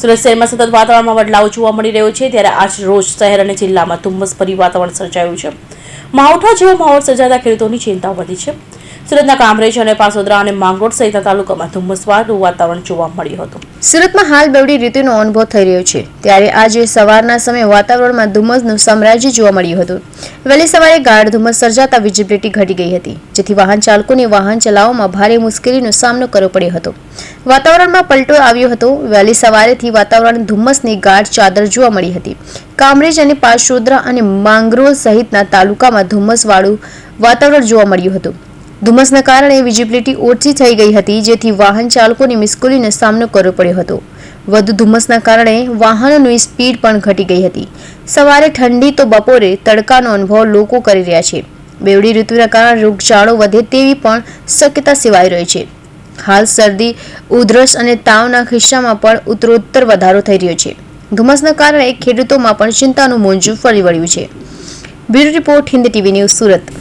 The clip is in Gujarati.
સુરત શહેરમાં સતત વાતાવરણમાં બદલાવ જોવા મળી રહ્યો છે. ત્યારે આજ રોજ શહેર અને જિલ્લામાં ધુમ્મસભરી વાતાવરણ સર્જાયું છે. માવઠા જેવો માહોલ સર્જાતા ખેડૂતોની ચિંતા વધી છે. સુરતના કામરેજ અને પાસોદરા અને માંગરોળ સહિતના તાલુકામાં ધુમ્મસવાળું વાતાવરણ જોવા મળ્યું હતું. સુરતમાં હાલ બેવડી ઋતુનો અનુભવ થઈ રહ્યો છે. ત્યારે આજે સવારના સમયે વાતાવરણમાં ધુમ્મસનું સામ્રાજ્ય જોવા મળ્યું હતું. વહેલી સવારે ગાઢ ધુમ્મસ સર્જાતા વિઝિબિલિટી ઘટી ગઈ હતી, જેથી વાહન ચાલકોને વાહન ચલાવવામાં ભારે મુશ્કેલીનો સામનો કરવો પડ્યો હતો. વાતાવરણમાં પલટો આવ્યો હતો. વહેલી સવારેથી વાતાવરણ ધુમ્મસની ગાઢ ચાદર જોવા મળી હતી. કામરેજ અને પાશોદરા અને માંગરોળ સહિતના તાલુકામાં ધુમ્મસવાળું વાતાવરણ જોવા મળ્યું હતું. ધુમ્મસના કારણે વિઝિબિલિટી ઓછી થઈ ગઈ હતી, જેથી વાહન ચાલકોને મુશ્કેલીનો સામનો કરવો પડ્યો હતો. વધુ ધુમ્મસના કારણે વાહનોની સ્પીડ પણ ઘટી ગઈ હતી. સવારે ઠંડી તો બપોરે તડકાનો અનુભવ લોકો કરી રહ્યા છે. બેવડી ઋતુના કારણે રોગચાળો વધે તેવી પણ શક્યતા સેવાઈ રહી છે. હાલ શરદી, ઉધરસ અને તાવના ખિસ્સામાં પણ ઉત્તરોત્તર વધારો થઈ રહ્યો છે. ધુમ્મસના કારણે ખેડૂતોમાં પણ ચિંતાનું મોંજું ફરી વળ્યું છે. Bureau report, Hindi TV news Surat.